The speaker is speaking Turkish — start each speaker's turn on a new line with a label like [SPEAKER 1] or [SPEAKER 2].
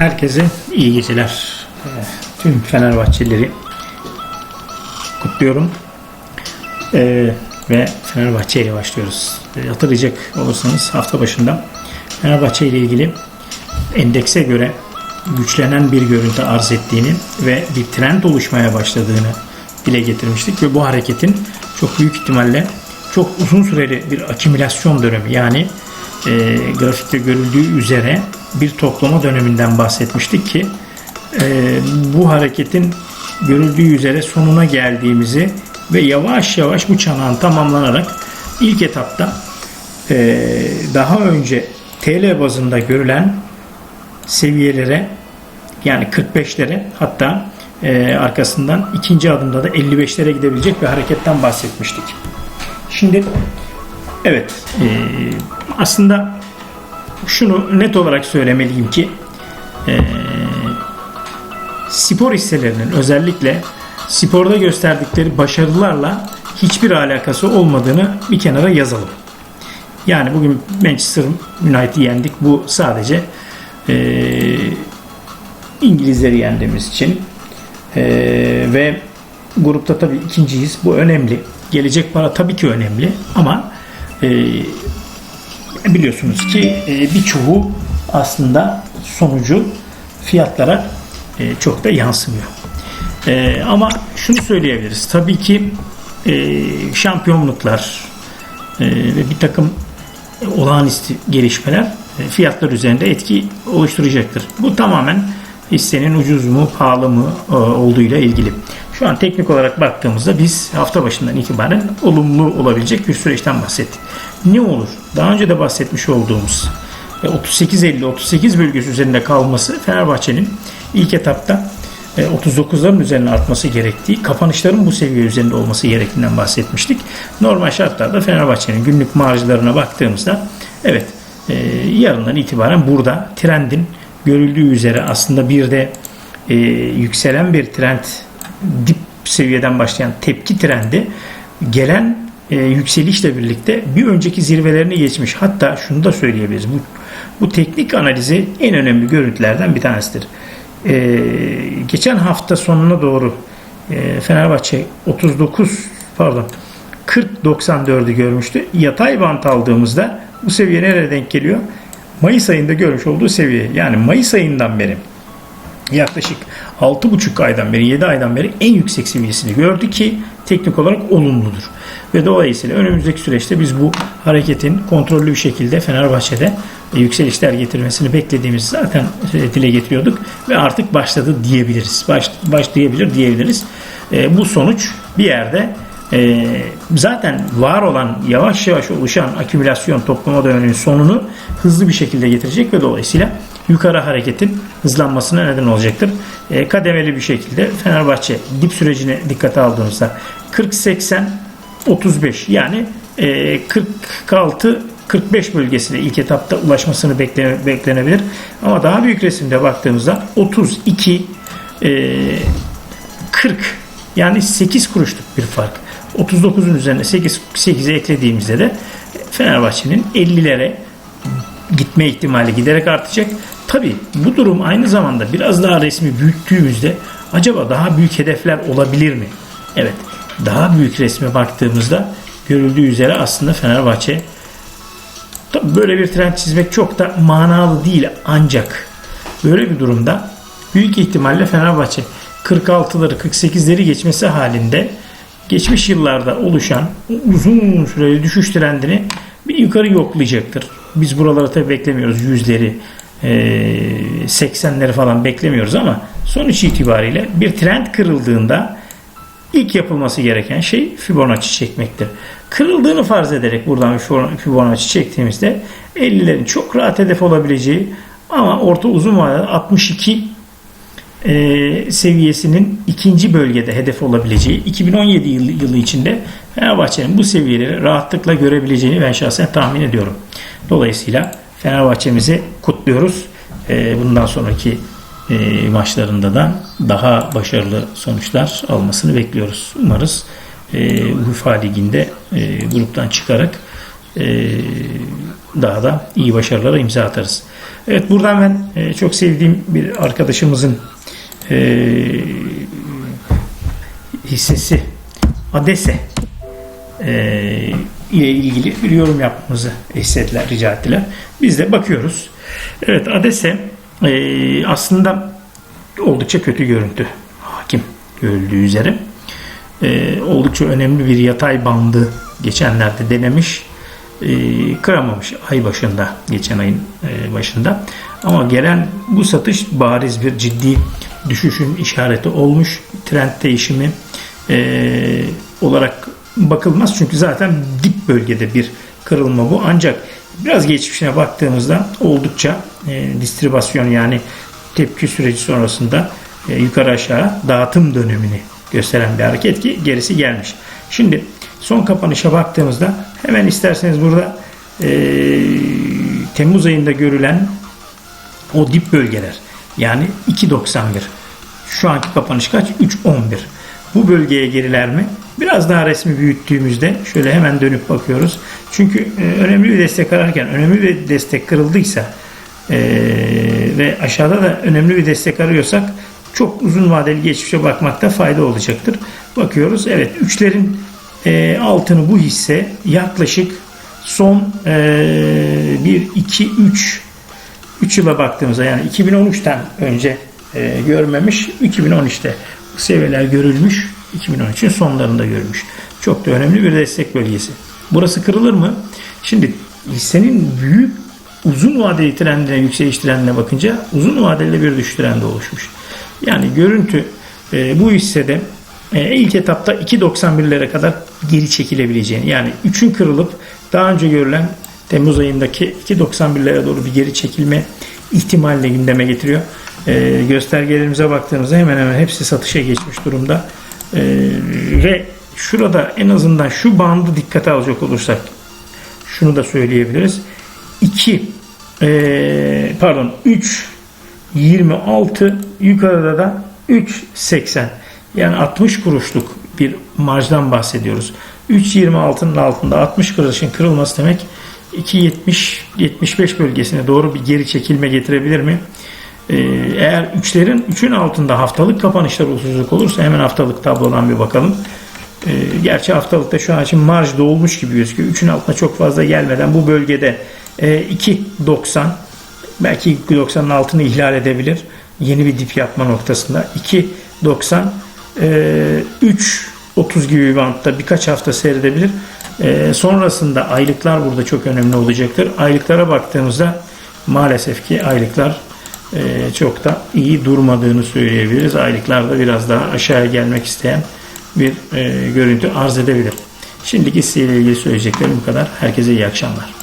[SPEAKER 1] Herkese iyi geceler. Ee, Tüm Fenerbahçelileri kutluyorum. Ee, ve Fenerbahçe ile başlıyoruz. Ee, hatırlayacak olursanız hafta başında Fenerbahçe ile ilgili endekse göre güçlenen bir görüntü arz ettiğini ve bir trend oluşmaya başladığını dile getirmiştik ve bu hareketin çok büyük ihtimalle çok uzun süreli bir akümülasyon dönemi yani e, grafikte görüldüğü üzere bir toplama döneminden bahsetmiştik ki e, bu hareketin görüldüğü üzere sonuna geldiğimizi ve yavaş yavaş bu çanağın tamamlanarak ilk etapta e, daha önce TL bazında görülen seviyelere yani 45'lere hatta e, arkasından ikinci adımda da 55'lere gidebilecek bir hareketten bahsetmiştik. Şimdi evet e, aslında şunu net olarak söylemeliyim ki e, spor hisselerinin özellikle sporda gösterdikleri başarılarla hiçbir alakası olmadığını bir kenara yazalım. Yani bugün Manchester United'i yendik. Bu sadece e, İngilizleri yendiğimiz için e, ve grupta tabii ikinciyiz. Bu önemli. Gelecek para tabii ki önemli ama e, biliyorsunuz ki e, birçoğu aslında sonucu fiyatlara e, çok da yansımıyor. E, ama şunu söyleyebiliriz. Tabii ki e, şampiyonluklar ve bir takım olağanüstü gelişmeler fiyatlar üzerinde etki oluşturacaktır. Bu tamamen hissenin ucuz mu pahalı mı olduğuyla ilgili. Şu an teknik olarak baktığımızda biz hafta başından itibaren olumlu olabilecek bir süreçten bahsettik. Ne olur? Daha önce de bahsetmiş olduğumuz 38-50-38 bölgesi üzerinde kalması Fenerbahçe'nin ilk etapta 39'ların üzerine artması gerektiği, kapanışların bu seviye üzerinde olması gerektiğinden bahsetmiştik. Normal şartlarda Fenerbahçe'nin günlük marjlarına baktığımızda evet e, yarından itibaren burada trendin görüldüğü üzere aslında bir de e, yükselen bir trend dip seviyeden başlayan tepki trendi gelen e, yükselişle birlikte bir önceki zirvelerini geçmiş. Hatta şunu da söyleyebiliriz. Bu, bu teknik analizi en önemli görüntülerden bir tanesidir. E, geçen hafta sonuna doğru e, Fenerbahçe 39 pardon 40-94'ü görmüştü. Yatay bant aldığımızda bu seviye nereye denk geliyor? Mayıs ayında görmüş olduğu seviye. Yani Mayıs ayından beri yaklaşık 6,5 aydan beri 7 aydan beri en yüksek seviyesini gördü ki teknik olarak olumludur. Ve dolayısıyla önümüzdeki süreçte biz bu hareketin kontrollü bir şekilde Fenerbahçe'de yükselişler getirmesini beklediğimiz zaten e, dile getiriyorduk ve artık başladı diyebiliriz. Baş, başlayabilir diyebiliriz. E, bu sonuç bir yerde e, zaten var olan yavaş yavaş oluşan akümülasyon toplama döneminin sonunu hızlı bir şekilde getirecek ve dolayısıyla yukarı hareketin hızlanmasına neden olacaktır. E, kademeli bir şekilde Fenerbahçe dip sürecine dikkate aldığımızda 40-80 35 yani e, 46 45 bölgesine ilk etapta ulaşmasını beklene, beklenebilir. Ama daha büyük resimde baktığımızda 32 e, 40 yani 8 kuruşluk bir fark. 39'un üzerine 8 8'e eklediğimizde de Fenerbahçe'nin 50'lere gitme ihtimali giderek artacak. Tabi bu durum aynı zamanda biraz daha resmi büyüttüğümüzde acaba daha büyük hedefler olabilir mi? Evet daha büyük resme baktığımızda görüldüğü üzere aslında Fenerbahçe tabi böyle bir trend çizmek çok da manalı değil ancak böyle bir durumda büyük ihtimalle Fenerbahçe 46'ları 48'leri geçmesi halinde geçmiş yıllarda oluşan uzun süreli düşüş trendini bir yukarı yoklayacaktır. Biz buraları tabi beklemiyoruz. Yüzleri, 80'leri falan beklemiyoruz ama sonuç itibariyle bir trend kırıldığında ilk yapılması gereken şey Fibonacci çekmektir. Kırıldığını farz ederek buradan Fibonacci çektiğimizde 50'lerin çok rahat hedef olabileceği ama orta uzun vadede 62 e, seviyesinin ikinci bölgede hedef olabileceği 2017 yılı, yılı içinde Fenerbahçe'nin bu seviyeleri rahatlıkla görebileceğini ben şahsen tahmin ediyorum. Dolayısıyla Fenerbahçe'mizi kutluyoruz. E, bundan sonraki e, maçlarında da daha başarılı sonuçlar almasını bekliyoruz. Umarız e, UEFA Ligi'nde e, gruptan çıkarak e, daha da iyi başarılara imza atarız. Evet buradan ben çok sevdiğim bir arkadaşımızın hissesi Adese e, ile ilgili bir yorum yapmamızı istediler, rica ettiler. Biz de bakıyoruz. Evet Adese e, aslında oldukça kötü görüntü. Hakim görüldüğü üzere. E, oldukça önemli bir yatay bandı geçenlerde denemiş. E, kıramamış ay başında, geçen ayın e, başında. Ama gelen bu satış bariz bir ciddi düşüşün işareti olmuş. Trend değişimi e, olarak bakılmaz. Çünkü zaten dip bölgede bir kırılma bu. Ancak biraz geçmişine baktığımızda oldukça e, distribasyon yani tepki süreci sonrasında e, yukarı aşağı dağıtım dönemini gösteren bir hareket ki gerisi gelmiş. Şimdi son kapanışa baktığımızda hemen isterseniz burada e, Temmuz ayında görülen o dip bölgeler yani 2.91 şu anki kapanış kaç? 3.11 bu bölgeye geriler mi? Biraz daha resmi büyüttüğümüzde şöyle hemen dönüp bakıyoruz. Çünkü e, önemli bir destek ararken önemli bir destek kırıldıysa e, ve aşağıda da önemli bir destek arıyorsak çok uzun vadeli geçmişe bakmakta fayda olacaktır. Bakıyoruz. Evet üçlerin e, altını bu hisse yaklaşık son e, 1, 2, 3 3 yıla baktığımızda yani 2013'ten önce e, görmemiş 2013'te bu seviyeler görülmüş 2013'ün sonlarında görmüş. Çok da önemli bir destek bölgesi. Burası kırılır mı? Şimdi hissenin büyük uzun vadeli trendine, yükseliş trendine bakınca uzun vadeli bir düşüş trendi oluşmuş. Yani görüntü e, bu hissede e, ilk etapta 2.91'lere kadar geri çekilebileceğini yani 3'ün kırılıp daha önce görülen Temmuz ayındaki 2.91'lere doğru bir geri çekilme ihtimalle gündeme getiriyor. E, göstergelerimize baktığımızda hemen hemen hepsi satışa geçmiş durumda. E, ve şurada en azından şu bandı dikkate alacak olursak şunu da söyleyebiliriz. 2 e, pardon 3 26 yukarıda da 3.80 yani 60 kuruşluk bir marjdan bahsediyoruz. 3.26'nın altında 60 kuruşun kırılması demek 2.70-75 bölgesine doğru bir geri çekilme getirebilir mi? Ee, eğer 3'lerin 3'ün altında haftalık kapanışlar usulsüzlük olursa hemen haftalık tablodan bir bakalım. Ee, gerçi haftalıkta şu an için marj dolmuş gibi gözüküyor. 3'ün altına çok fazla gelmeden bu bölgede e, 2.90 belki 2.90'ın altını ihlal edebilir. Yeni bir dip yapma noktasında. 2.90 e, 3.30 gibi bir bantta birkaç hafta seyredebilir. E, sonrasında aylıklar burada çok önemli olacaktır. Aylıklara baktığımızda maalesef ki aylıklar e, çok da iyi durmadığını söyleyebiliriz. Aylıklarda biraz daha aşağıya gelmek isteyen bir e, görüntü arz edebilir. Şimdiki hisseyle ilgili söyleyeceklerim bu kadar. Herkese iyi akşamlar.